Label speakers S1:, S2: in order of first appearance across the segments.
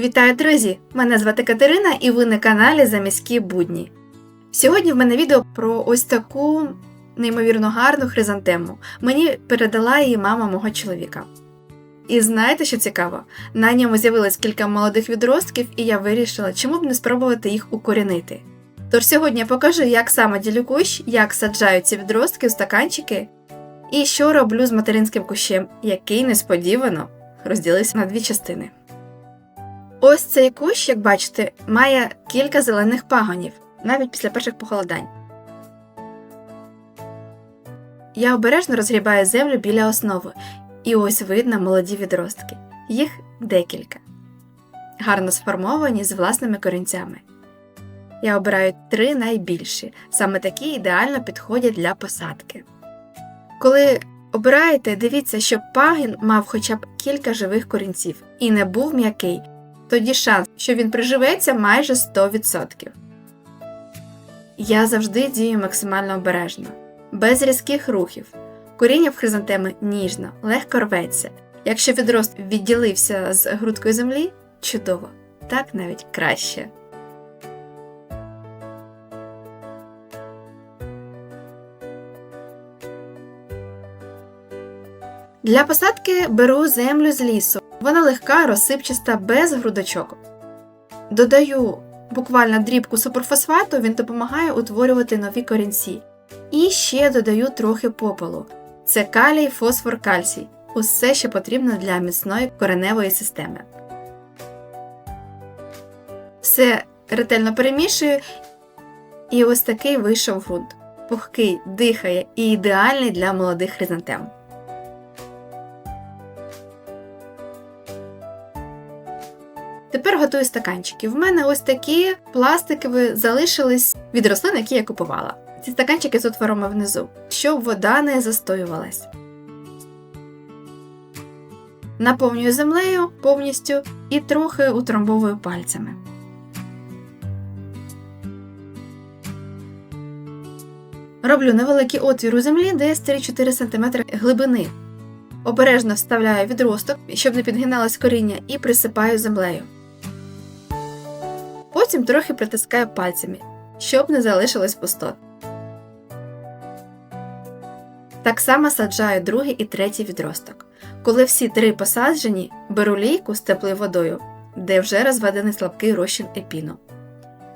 S1: Вітаю, друзі! Мене звати Катерина і ви на каналі Заміські будні. Сьогодні в мене відео про ось таку неймовірно гарну хризантему. Мені передала її мама мого чоловіка. І знаєте, що цікаво? На ньому з'явилось кілька молодих відростків, і я вирішила, чому б не спробувати їх укорінити. Тож сьогодні я покажу, як саме ділю кущ, як саджаю ці відростки в стаканчики, і що роблю з материнським кущем, який несподівано розділився на дві частини. Ось цей кущ, як бачите, має кілька зелених пагонів, навіть після перших похолодань. Я обережно розгрібаю землю біля основи, і ось видно молоді відростки. Їх декілька. Гарно сформовані з власними корінцями. Я обираю три найбільші, саме такі ідеально підходять для посадки. Коли обираєте, дивіться, щоб пагін мав хоча б кілька живих корінців і не був м'який, тоді шанс, що він приживеться майже 100%. Я завжди дію максимально обережно, без різких рухів. Коріння в хризантеми ніжно, легко рветься. Якщо відрост відділився з грудкою землі, чудово, так навіть краще. Для посадки беру землю з лісу. Вона легка, розсипчаста, без грудочок. Додаю буквально дрібку суперфосфату, він допомагає утворювати нові корінці. І ще додаю трохи попелу. Це калій, фосфор, кальцій. Усе, що потрібно для міцної кореневої системи. Все ретельно перемішую. І ось такий вийшов ґрунт. Пухкий, дихає і ідеальний для молодих хризантем. Тепер готую стаканчики. В мене ось такі пластикові залишились від рослин, які я купувала. Ці стаканчики з отворами внизу, щоб вода не застоювалась. Наповнюю землею повністю і трохи утрамбовую пальцями. Роблю невеликий отвір у землі десь 3-4 см глибини. Обережно вставляю відросток, щоб не підгиналось коріння, і присипаю землею. Потім трохи притискаю пальцями, щоб не залишилось пустот. Так само саджаю другий і третій відросток. Коли всі три посаджені, беру лійку з теплою водою, де вже розведений слабкий розчин епіну.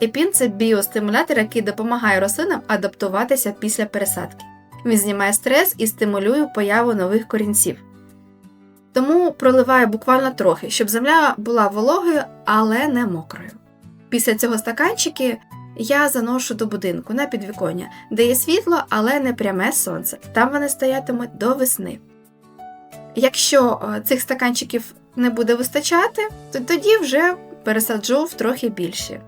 S1: Епін це біостимулятор, який допомагає рослинам адаптуватися після пересадки. Він знімає стрес і стимулює появу нових корінців. Тому проливаю буквально трохи, щоб земля була вологою, але не мокрою. Після цього стаканчики я заношу до будинку на підвіконня, де є світло, але не пряме сонце. Там вони стоятимуть до весни. Якщо е, цих стаканчиків не буде вистачати, то тоді вже пересаджу в трохи більші.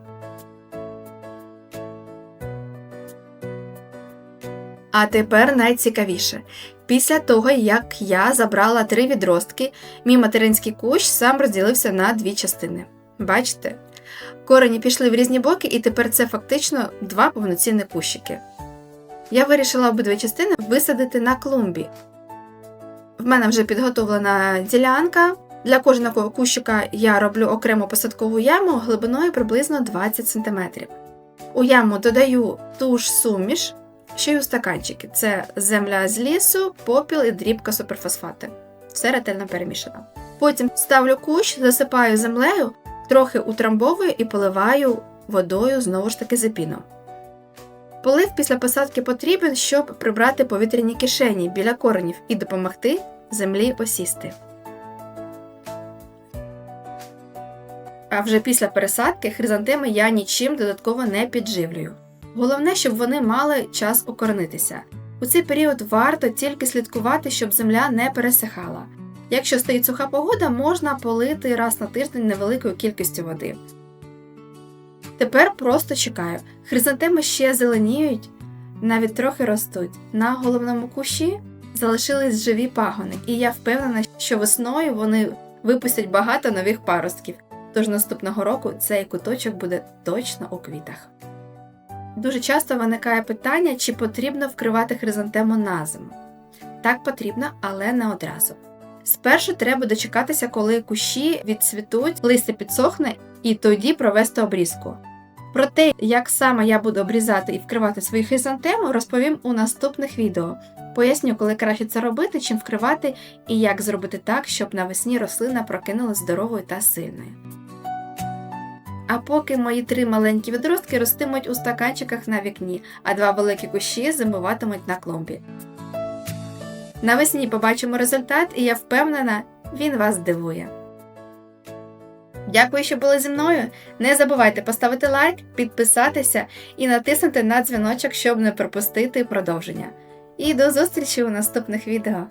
S1: А тепер найцікавіше. Після того, як я забрала три відростки, мій материнський кущ сам розділився на дві частини. Бачите? Корені пішли в різні боки, і тепер це фактично два повноцінні кущики. Я вирішила обидві частини висадити на клумбі. В мене вже підготовлена ділянка. Для кожного кущика я роблю окрему посадкову яму глибиною приблизно 20 см. У яму додаю ту ж суміш, що й у стаканчики. Це земля з лісу, попіл і дрібка суперфосфати. Все ретельно перемішано. Потім ставлю кущ, засипаю землею, трохи утрамбовую і поливаю водою знову ж таки запіном. Полив після посадки потрібен, щоб прибрати повітряні кишені біля коренів і допомогти землі осісти. А вже після пересадки хризантеми я нічим додатково не підживлюю. Головне, щоб вони мали час укоренитися. У цей період варто тільки слідкувати, щоб земля не пересихала. Якщо стоїть суха погода, можна полити раз на тиждень невеликою кількістю води. Тепер просто чекаю. Хризантеми ще зеленіють, навіть трохи ростуть. На головному кущі залишились живі пагони, і я впевнена, що весною вони випустять багато нових паростків. Тож наступного року цей куточок буде точно у квітах. Дуже часто виникає питання, чи потрібно вкривати хризантему на зиму. Так потрібно, але не одразу. Спершу треба дочекатися, коли кущі відцвітуть, листя підсохне, і тоді провести обрізку. Про те, як саме я буду обрізати і вкривати свої хризантеми, розповім у наступних відео. Поясню, коли краще це робити, чим вкривати, і як зробити так, щоб навесні рослина прокинулась здоровою та сильною. А поки мої три маленькі відростки ростимуть у стаканчиках на вікні, а два великі кущі зимуватимуть на клумбі. Навесні побачимо результат, і я впевнена, він вас здивує. Дякую, що були зі мною. Не забувайте поставити лайк, підписатися і натиснути на дзвіночок, щоб не пропустити продовження. І до зустрічі у наступних відео.